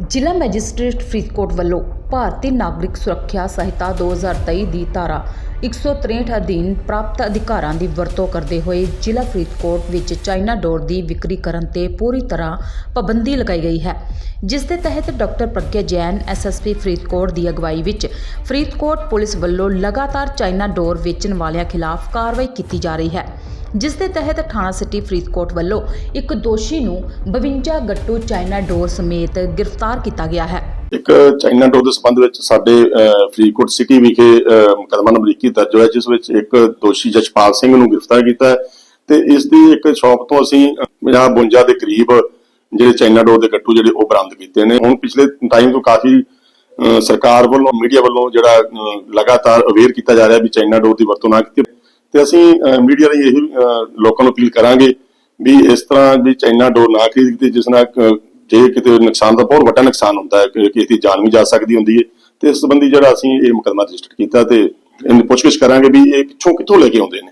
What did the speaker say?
ਜ਼ਿਲ੍ਹਾ ਮੈਜਿਸਟ੍ਰੇਟ ਫਰੀਦਕੋਟ ਵੱਲੋਂ ਭਾਰਤੀ ਨਾਗਰਿਕ ਸੁਰੱਖਿਆ ਸੰਹਿਤਾ 2023 ਦੀ ਧਾਰਾ 163 ਅਧੀਨ ਪ੍ਰਾਪਤ ਅਧਿਕਾਰਾਂ ਦੀ ਵਰਤੋਂ ਕਰਦੇ ਹੋਏ ਜ਼ਿਲ੍ਹਾ ਫਰੀਦਕੋਟ ਵਿੱਚ ਚਾਈਨਾ ਡੋਰ ਦੀ ਵਿਕਰੀ ਕਰਨ ਤੇ ਪੂਰੀ ਤਰ੍ਹਾਂ ਪਾਬੰਦੀ ਲਗਾਈ ਗਈ ਹੈ, ਜਿਸ ਦੇ ਤਹਿਤ ਡਾਕਟਰ ਪ੍ਰਗਿਆ ਜੈਨ ਐਸਐਸਪੀ ਫਰੀਦਕੋਟ ਦੀ ਅਗਵਾਈ ਵਿੱਚ ਫਰੀਦਕੋਟ ਪੁਲਿਸ ਵੱਲੋਂ ਲਗਾਤਾਰ ਚਾਈਨਾ ਡੋਰ ਵੇਚਣ ਵਾਲਿਆਂ ਖਿਲਾਫ ਕਾਰਵਾਈ ਕੀਤੀ ਜਾ ਰਹੀ ਹੈ, ਜਿਸ ਦੇ ਤਹਿਤ ਥਾਣਾ ਸਿਟੀ ਫਰੀਦਕੋਟ ਵੱਲੋਂ ਇੱਕ ਦੋਸ਼ੀ ਨੂੰ 52 ਗੱਟੂ ਚਾਈਨਾ ਡੋਰ ਸਮੇਤ ਗ੍ਰਿਫਤਾਰ ਕੀਤਾ ਗਿਆ ਹੈ। ਇੱਕ ਚਾਈਨਾ ਡੋਰ ਦੇ ਸੰਬੰਧ ਵਿੱਚ ਸਾਡੇ ਫਰੀਦਕੋਟ ਸਿਟੀ ਵਿਖੇ ਅਹ, ਮੁਕੱਦਮਾ ਨੰਬਰ 21 ਦਰਜ ਹੋਇਆ ਜਿਸ ਵਿੱਚ ਇੱਕ ਦੋਸ਼ੀ ਜਸ਼ਪਾਲ ਸਿੰਘ ਨੂੰ ਗ੍ਰਿਫਤਾਰ ਕੀਤਾ ਹੈ ਤੇ ਇਸ ਦੀ ਇੱਕ ਸ਼ਾਪ ਤੋਂ ਅਸੀਂ 50 52 ਦੇ ਕਰੀਬ ਜਿਹੜੇ ਚਾਈਨਾ ਡੋਰ ਦੇ ਗੱਟੂ ਜਿਹੜੇ ਉਹ ਬਰਾਮਦ ਕੀਤੇ ਨੇ। ਹੁਣ ਪਿਛਲੇ ਟਾਈਮ ਤੋਂ ਕਾਫੀ ਸਰਕਾਰ ਵੱਲੋਂ ਮੀਡੀਆ ਵੱਲੋਂ ਜਿਹੜਾ ਲਗਾਤਾਰ ਅਵੇਅਰ ਕੀਤਾ ਜਾ ਰਿਹਾ ਵੀ ਚਾਈਨਾ ਡੋਰ ਦੀ ਵਰਤੋਂ ਨਾ ਕੀਤੀ ਤੇ ਅਸੀਂ ਮੀਡੀਆ ਲਈ ਇਹ ਲੋਕਾਂ ਨੂੰ ਅਪੀਲ ਕਰਾਂਗੇ ਵੀ ਇਸ ਤਰ੍ਹਾਂ ਵੀ ਚਾਈਨਾ ਡੋਰ ਨਾ ਖਰੀਦੀ ਜਿਸ ਨਾਲ ਜੇ ਕਿਤੇ ਨੁਕਸਾਨ ਦਾ ਬਹੁਤ ਵੱਡਾ ਨੁਕਸਾਨ ਹੁੰਦਾ ਹੈ, ਕਿ ਕਿਸੇ ਦੀ ਜਾਨ ਵੀ ਜਾ ਸਕਦੀ ਹੁੰਦੀ ਹੈ। ਤੇ ਇਸ ਸੰਬੰਧੀ ਜਿਹੜਾ ਅਸੀਂ ਇਹ ਮੁਕੱਦਮਾ ਰਜਿਸਟਰ ਕੀਤਾ ਤੇ ਇਹਨੂੰ ਪੁੱਛਗਿੱਛ ਕਰਾਂਗੇ ਵੀ ਇਹ ਪਿੱਛੋਂ ਕਿੱਥੋਂ ਲੈ ਕੇ ਆਉਂਦੇ ਨੇ।